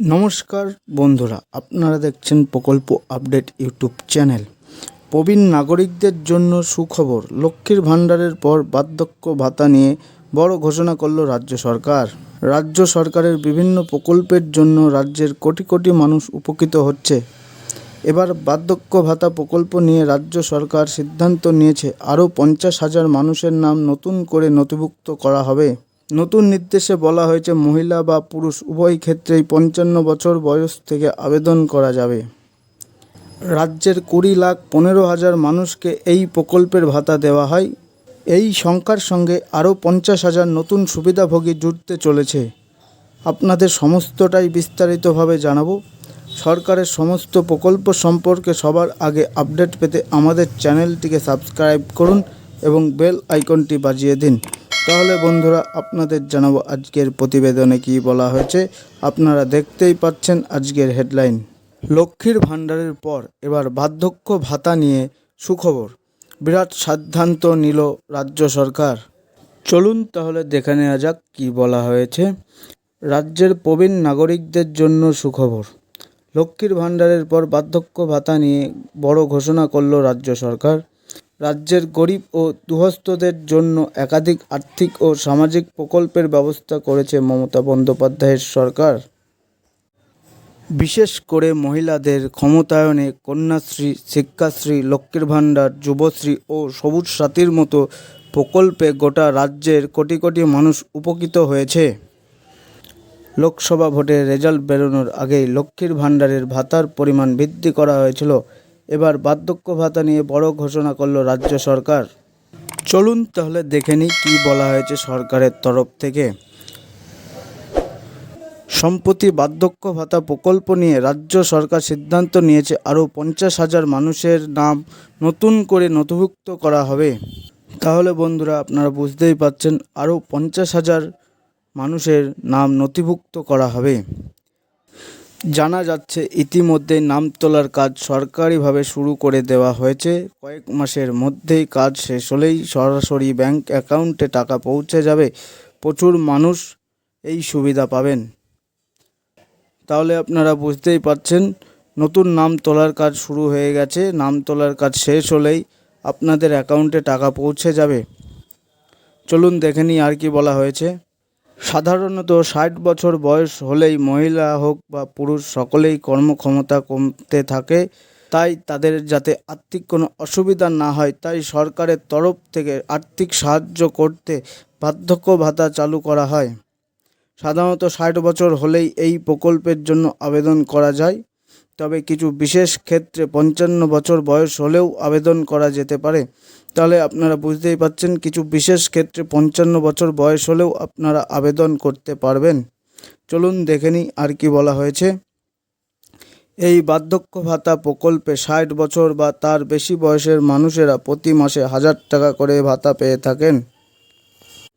নমস্কার বন্ধুরা, আপনারা দেখছেন প্রকল্প আপডেট ইউটিউব চ্যানেল। প্রবীণ নাগরিকদের জন্য সুখবর, লক্ষ্মীর ভাণ্ডারের পর বার্ধক্য ভাতা নিয়ে বড় ঘোষণা করল রাজ্য সরকার। রাজ্য সরকারের বিভিন্ন প্রকল্পের জন্য রাজ্যের কোটি কোটি মানুষ উপকৃত হচ্ছে। এবার বার্ধক্য ভাতা প্রকল্প নিয়ে রাজ্য সরকার সিদ্ধান্ত নিয়েছে, আরও পঞ্চাশ হাজার মানুষের নাম নতুন করে নথিভুক্ত করা হবে। নতুন নির্দেশে বলা হয়েছে মহিলা বা পুরুষ উভয় ক্ষেত্রেই পঞ্চান্ন বছর বয়স থেকে আবেদন করা যাবে। রাজ্যের কুড়ি লাখ পনেরো হাজার মানুষকে এই প্রকল্পের ভাতা দেওয়া হয়। এই সংখ্যার সঙ্গে আরও পঞ্চাশ হাজার নতুন সুবিধাভোগী জুটতে চলেছে। আপনাদের সমস্তটাই বিস্তারিতভাবে জানাব। সরকারের সমস্ত প্রকল্প সম্পর্কে সবার আগে আপডেট পেতে আমাদের চ্যানেলটিকে সাবস্ক্রাইব করুন এবং বেল আইকনটি বাজিয়ে দিন। তাহলে বন্ধুরা, আপনাদের জানাব আজকের প্রতিবেদনে কী বলা হয়েছে। আপনারা দেখতেই পাচ্ছেন আজকের হেডলাইন। লক্ষ্মীর ভাণ্ডারের পর এবার বার্ধক্য ভাতা নিয়ে সুখবর। বিরাট সিদ্ধান্ত নিল রাজ্য সরকার। চলুন তাহলে দেখে নেওয়া যাক কী বলা হয়েছে। রাজ্যের প্রবীণ নাগরিকদের জন্য সুখবর। লক্ষ্মীর ভাণ্ডারের পর বার্ধক্য ভাতা নিয়ে বড় ঘোষণা করল রাজ্য সরকার। রাজ্যের গরিব ও দুহস্থদের জন্য একাধিক আর্থিক ও সামাজিক প্রকল্পের ব্যবস্থা করেছে মমতা বন্দ্যোপাধ্যায়ের সরকার। বিশেষ করে মহিলাদের ক্ষমতায়নে কন্যাশ্রী, শিক্ষাশ্রী, লক্ষ্মীর ভাণ্ডার, যুবশ্রী ও সবুজ সাথীর মতো প্রকল্পে গোটা রাজ্যের কোটি কোটি মানুষ উপকৃত হয়েছে। লোকসভা ভোটের রেজাল্ট বেরোনোর আগেই লক্ষ্মীর ভাণ্ডারের ভাতার পরিমাণ বৃদ্ধি করা হয়েছিল। এবার বার্ধক্য ভাতা নিয়ে বড় ঘোষণা করল রাজ্য সরকার। চলুন তাহলে দেখে নিই কী বলা হয়েছে সরকারের তরফ থেকে। সম্প্রতি বার্ধক্য ভাতা প্রকল্প নিয়ে রাজ্য সরকার সিদ্ধান্ত নিয়েছে আরও পঞ্চাশ হাজার মানুষের নাম নতুন করে নথিভুক্ত করা হবে। তাহলে বন্ধুরা আপনারা বুঝতেই পাচ্ছেন আরও পঞ্চাশ হাজার মানুষের নাম নথিভুক্ত করা হবে। জানা যাচ্ছে, ইতিমধ্যেই নাম তোলার কাজ সরকারিভাবে শুরু করে দেওয়া হয়েছে। কয়েক মাসের মধ্যেই কাজ শেষ হলেই সরাসরি ব্যাংক অ্যাকাউন্টে টাকা পৌঁছে যাবে। প্রচুর মানুষ এই সুবিধা পাবেন। তাহলে আপনারা বুঝতেই পারছেন, নতুন নাম তোলার কাজ শুরু হয়ে গেছে। নাম তোলার কাজ শেষ হলেই আপনাদের অ্যাকাউন্টে টাকা পৌঁছে যাবে। চলুন দেখে নিই আর কি বলা হয়েছে। সাধারণত ষাট বছর বয়স হলেই মহিলা হোক বা পুরুষ, সকলেই কর্মক্ষমতা কমতে থাকে। তাই তাদের যাতে আর্থিক কোনো অসুবিধা না হয়, তাই সরকারের তরফ থেকে আর্থিক সাহায্য করতে বার্ধক্য ভাতা চালু করা হয়। সাধারণত ষাট বছর হলেই এই প্রকল্পের জন্য আবেদন করা যায়। তবে কিছু বিশেষ ক্ষেত্রে পঞ্চান্ন বছর বয়স হলেও আবেদন করা যেতে পারে। তাহলে আপনারা বুঝতেই পাচ্ছেন, কিছু বিশেষ ক্ষেত্রে পঞ্চান্ন বছর বয়স হলেও আপনারা আবেদন করতে পারবেন। চলুন দেখে নিই আর কি বলা হয়েছে। এই বার্ধক্য ভাতা প্রকল্পে ষাট বছর বা তার বেশি বয়সের মানুষেরা প্রতি মাসে হাজার টাকা করে ভাতা পেয়ে থাকেন।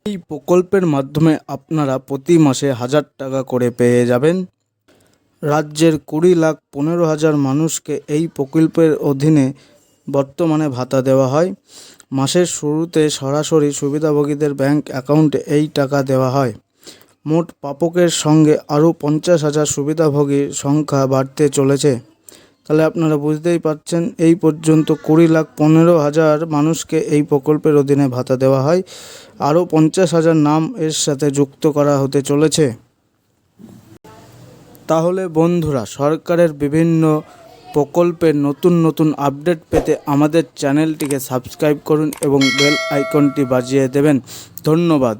এই প্রকল্পের মাধ্যমে আপনারা প্রতি মাসে হাজার টাকা করে পেয়ে যাবেন। রাজ্যের কুড়ি লাখ পনেরো হাজার মানুষকে এই প্রকল্পের অধীনে বর্তমানে ভাতা দেওয়া হয়। মাসের শুরুতে সরাসরি সুবিধাভোগীদের ব্যাংক অ্যাকাউন্টে এই টাকা দেওয়া হয়। মোট প্রাপকের সঙ্গে আরও পঞ্চাশ হাজার সুবিধাভোগীর সংখ্যা বাড়তে চলেছে। তাহলে আপনারা বুঝতেই পারছেন, এই পর্যন্ত কুড়ি লাখ পনেরো হাজার মানুষকে এই প্রকল্পের অধীনে ভাতা দেওয়া হয়। আরও পঞ্চাশ হাজার নাম এর সাথে যুক্ত করা হতে চলেছে। তাহলে বন্ধুরা, সরকারের বিভিন্ন প্রকল্পের নতুন নতুন আপডেট পেতে আমাদের চ্যানেলটিকে সাবস্ক্রাইব করুন এবং বেল আইকনটি বাজিয়ে দেবেন। ধন্যবাদ।